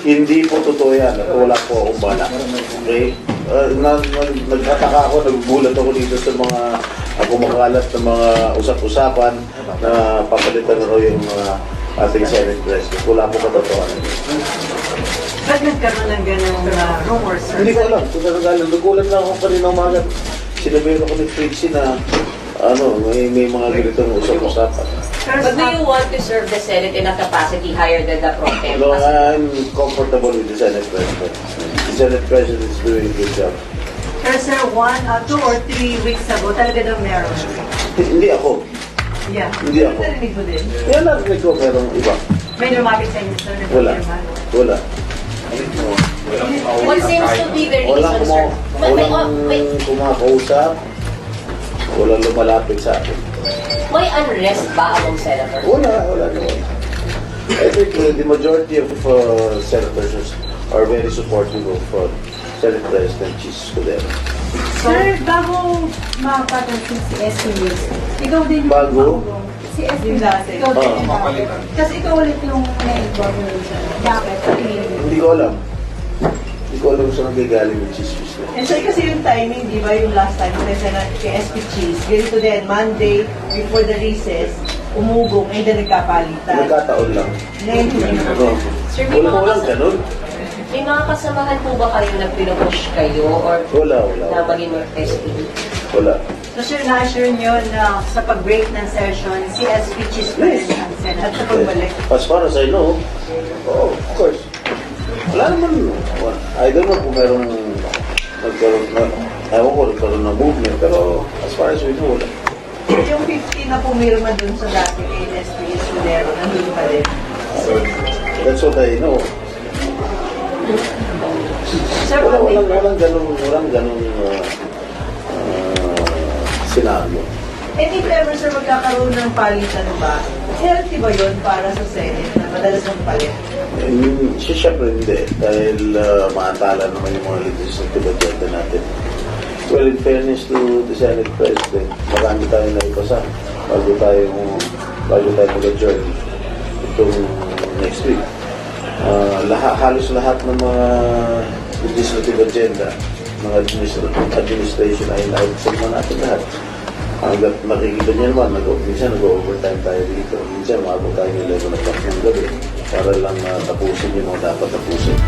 Hindi po totoo yan. Wala po akong bala. Okay? Uh, na, na, nagtataka ako, nagbulat ako dito sa mga uh, kumakalat ng mga usap-usapan na papalitan na raw yung mga ating Senate President. Wala po katotohanan. Ba't nagkaroon ng ganong uh, rumors, sir? Hindi ko alam. Kung alam, nagulat na ako kanina umaga. Sinabi ko ni Trixie na ano, may, may mga ganitong usap-usapan. Pero But do you want to serve the Senate in a capacity higher than the pro tem? No, I'm comfortable with the Senate President. The Senate President is doing a good job. Pero sir, one, uh, two or three weeks ago, talaga daw meron. Hindi ako. Yeah. Hindi ako. Narinig mo din. Yan narinig ko, pero iba. May lumapit sa inyo, sir, Wala. Wala. What seems to be the reason, sir? Walang oh, kumakausap. Walang lumalapit sa akin. may unrest ba among senators? Wala, wala naman. I think uh, the majority of uh, senators are very supportive of uh, Senate President Jesus Cudero. Sir, bago mapapansin si SK News, ikaw din yung Bago? Si Yung News, ikaw din yung bago. Kasi ikaw ulit yung na-involve mo siya. Bakit? Tingin mo. Hindi ko alam. Hindi ko alam saan nagagaling yung Jesus na. And sir, kasi yung timing, di ba, yung last time, kasi na kay SP Cheese, ganito din, Monday, before the recess, umugong, and then nagkapalitan. Nagkataon lang. Ngayon, hindi na. Sir, may Wala mga walang kas- ganun. May mga kasamahan po ba kayo na pinupush kayo or Wala, wala. na maging SP? Wala. So sir, na-assure nyo na sa pag-break ng session, si SP Cheese pa rin ang Senate at sa pagbalik. As far as I know, oh, of course. Wala naman. Well, I don't know kung merong nagkaroon na, ewan ko, nagkaroon ng movement, pero as far as we know, wala. Yung 50 na pumirma dun sa dati kay SP Escudero, nandun pa din. That's what I know. Sir, Wala, walang, walang ganun, walang ganun uh, uh, senaryo. And if ever sir magkakaroon ng palitan ba, healthy ba yun para sa Senate na madalas magpalit? Mm, siya syempre hindi, dahil uh, maantala naman yung mga legislative agenda natin. Well, in fairness to the Senate President, marami tayo na ipasa bago tayo, bago tayo mag-adjourn itong next week. Uh, lahat, halos lahat ng mga legislative agenda, mga administrative administration ay naibsan na natin lahat. Hanggat nakikita niyo naman, nag minsan nag-overtime tayo dito. Minsan umabot tayo ng 11 o'clock ng gabi para lang uh, tapusin yung mga dapat tapusin.